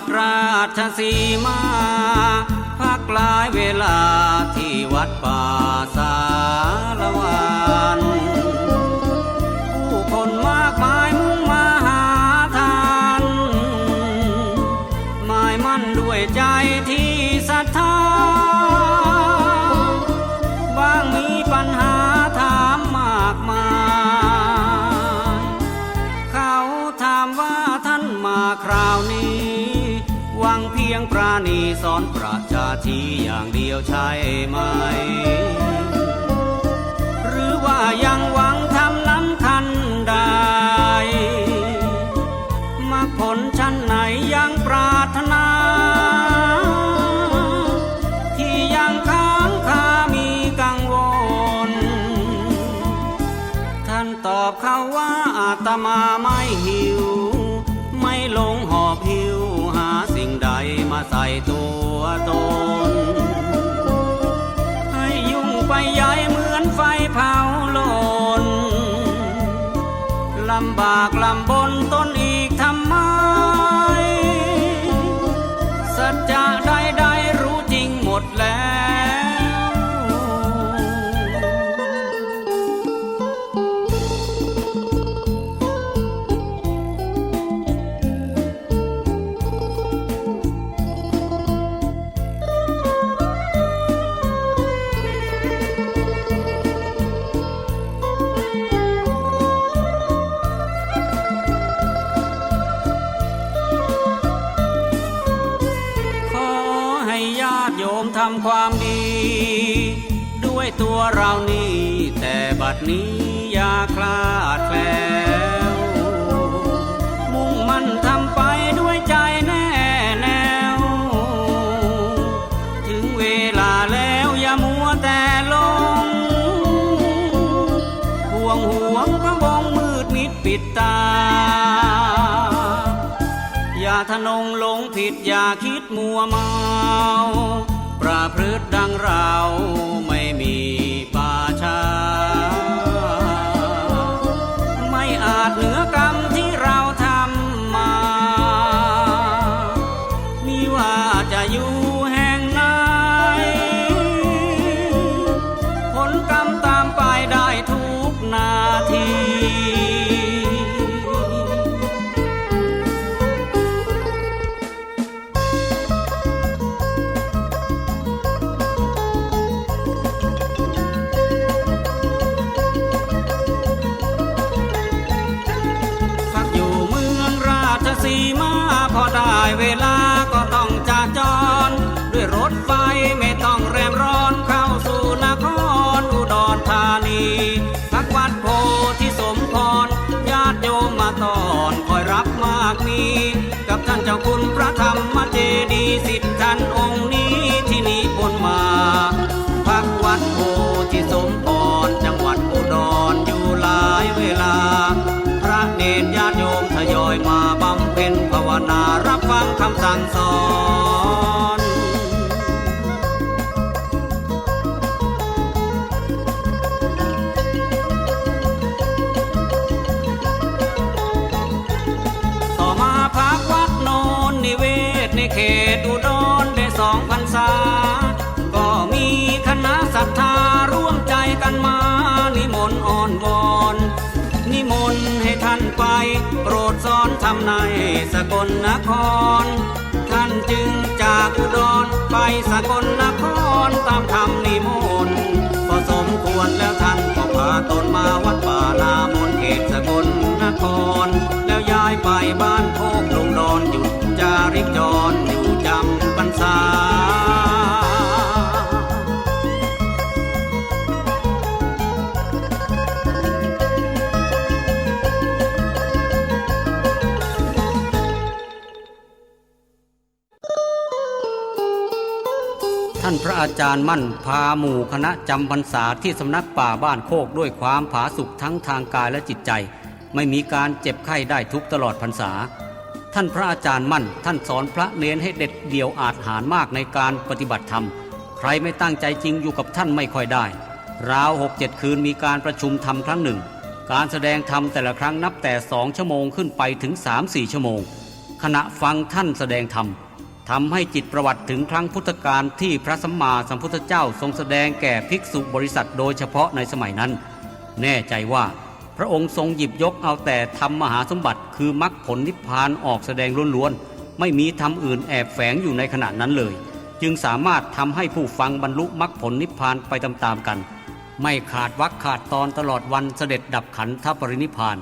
ดราชสีมา พักหลายเวลาที่วัดป่า ประชาชีอย่างเดียวใช่ไหม หรือว่ายังหวังทำนั้นทันใดมาผลชั้นไหนยังปรารถนา ที่ยังค้างคามีกังวล ท่านตอบเขาว่าอาตมาไม่หิว ไม่หลงหอบหิวหาสิ่งใดมาใส่ตัว ตน ให้ยุ่งไปใหญ่เหมือนไฟเผาโลนลำบากลำบน โยมทำความดี ด้วยตัวเรานี่แต่บัดนี้อย่าคลาดแคลวมุ่งมั่นทำไปด้วยใจแน่แนว ถึงเวลาแล้วอย่ามัวแต่ลงห่วงห่วงพระวงมืดมิดปิดตาอย่าทะนงหลงผิดอย่าคิดมัวเมา ระพฤติดังเราไม่มีป่าชา ไม่อาจเหนือกรรมที่เราทำมา มีว่าจะอยู่ สั่งสอนต่อมาพักวัดโนนนิเวศในเขตอุดรได้สองพรรษา ก็มีคณะศรัทธาร่วมใจกันมานิมนต์อ่อนวอนนิมนต์ให้ท่านไป โปรดสอนทำในสกลนคร ดรไปสกลนครตามธรรมนิมนต์พอสมควรแล้วท่านก็พาตนมาวัดป่านามนเขตสกลนคร แล้วย้ายไปบ้านโคกลงดอนหยุดจาริกจอ ท่านพระอาจารย์มั่นพาหมู่คณะจำพรรษาที่สำนักป่าบ้านโคกด้วยความผาสุกทั้งทางกายและจิตใจ ไม่มีการเจ็บไข้ได้ทุกตลอดพรรษา ท่านพระอาจารย์มั่น ท่านสอนพระเนนให้เด็ดเดี่ยวอาจหารมากในการปฏิบัติธรรม ใครไม่ตั้งใจจริงอยู่กับท่านไม่ค่อยได้ ราวหกเจ็ดคืนมีการประชุมธรรมครั้งหนึ่ง การแสดงธรรมแต่ละครั้งนับแต่สองชั่วโมงขึ้นไปถึงสามสี่ชั่วโมง ขณะฟังท่านแสดงธรรม ทำให้จิตประวัติถึงครั้งพุทธกาลที่พระสัมมาสัมพุทธเจ้าทรงแสดงแก่ภิกษุบริษัทโดยเฉพาะในสมัยนั้น แน่ใจว่าพระองค์ทรงหยิบยกเอาแต่ธรรมมหาสมบัติคือมรรคผลนิพพานออกแสดงล้วนๆ ไม่มีธรรมอื่นแอบแฝงอยู่ในขณะนั้นเลย จึงสามารถทำให้ผู้ฟังบรรลุมรรคผลนิพพานไปตามๆกัน ไม่ขาดวักขาดตอนตลอดวันเสด็จดับขันธปรินิพพาน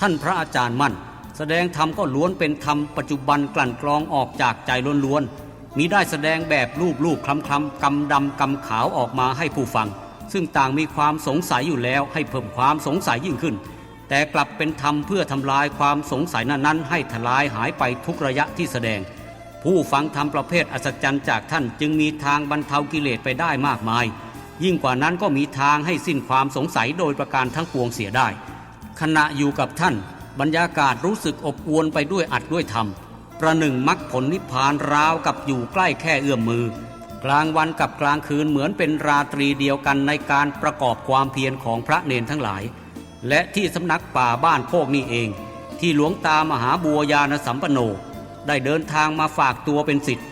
ท่านพระอาจารย์มั่น แสดงธรรมก็ล้วนเป็นธรรมปัจจุบันกลั่นกรองออกจากใจล้วนๆมีได้แสดงแบบรูปรูปคลำคลำกำดำกำขาวออกมาให้ผู้ฟัง ซึ่งต่างมีความสงสัยอยู่แล้วให้เพิ่มความสงสัยยิ่งขึ้น แต่กลับเป็นธรรมเพื่อทำลายความสงสัยนั้นๆ ให้ทลายหายไปทุกระยะที่แสดง ผู้ฟังธรรมประเภทอัศจรรย์จากท่านจึงมีทางบรรเทากิเลสไปได้มากมาย ยิ่งกว่านั้นก็มีทางให้สิ้นความสงสัยโดยประการทั้งปวงเสียได้ ขณะอยู่กับท่าน บรรยากาศรู้สึกอบอวลไปด้วยอัดด้วยธรรม ประหนึ่งมรรคผลนิพพานราวกับอยู่ใกล้แค่เอื้อมมือ กลางวันกับกลางคืนเหมือนเป็นราตรีเดียวกันในการประกอบความเพียรของพระเนนทั้งหลาย และที่สำนักป่าบ้านโคกนี่เอง ที่หลวงตามหาบัวยานสัมปโน ได้เดินทางมาฝากตัวเป็นสิทธิ์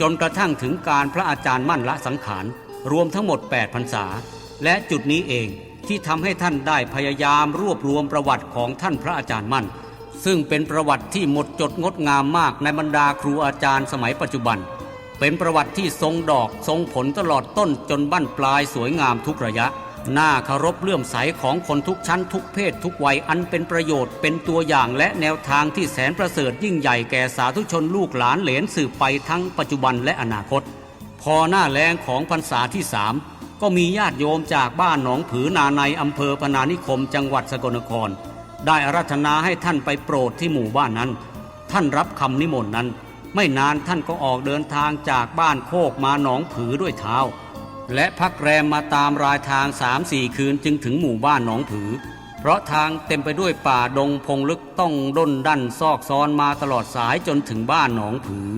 จนกระทั่งถึงการพระอาจารย์มั่นละสังขารรวมทั้งหมด8พรรษา และจุดนี้เอง ที่ทำให้ท่านได้พยายามรวบรวมประวัติของท่านพระอาจารย์มั่น ซึ่งเป็นประวัติที่หมดจดงดงามมากในบรรดาครูอาจารย์สมัยปัจจุบัน เป็นประวัติที่ทรงดอกทรงผลตลอดต้นจนบั้นปลายสวยงามทุกระยะน่าเคารพเลื่อมใสของคนทุกชั้นทุกเพศทุกวัยอันเป็นประโยชน์เป็นตัวอย่างและแนวทางที่แสนประเสริฐยิ่งใหญ่แก่สาธุชนลูกหลานเหลนสืบไปทั้งปัจจุบันและอนาคต พอหน้าแรงของพรรษาที่สาม ก็มีญาติโยมจากบ้านหนองผือนาในอำเภอพนานิคมจังหวัดสกลนคร ได้อารัธนาให้ท่านไปโปรดที่หมู่บ้านนั้น ท่านรับคำนิมนต์นั้น ไม่นานท่านก็ออกเดินทางจากบ้านโคกมาหนองผือด้วยเท้า และพักแรมมาตามรายทางสามสี่คืนจึงถึงหมู่บ้านหนองผือ เพราะทางเต็มไปด้วยป่าดงพงลึกต้องด้นดันซอกซอนมาตลอดสายจนถึงบ้านหนองผือ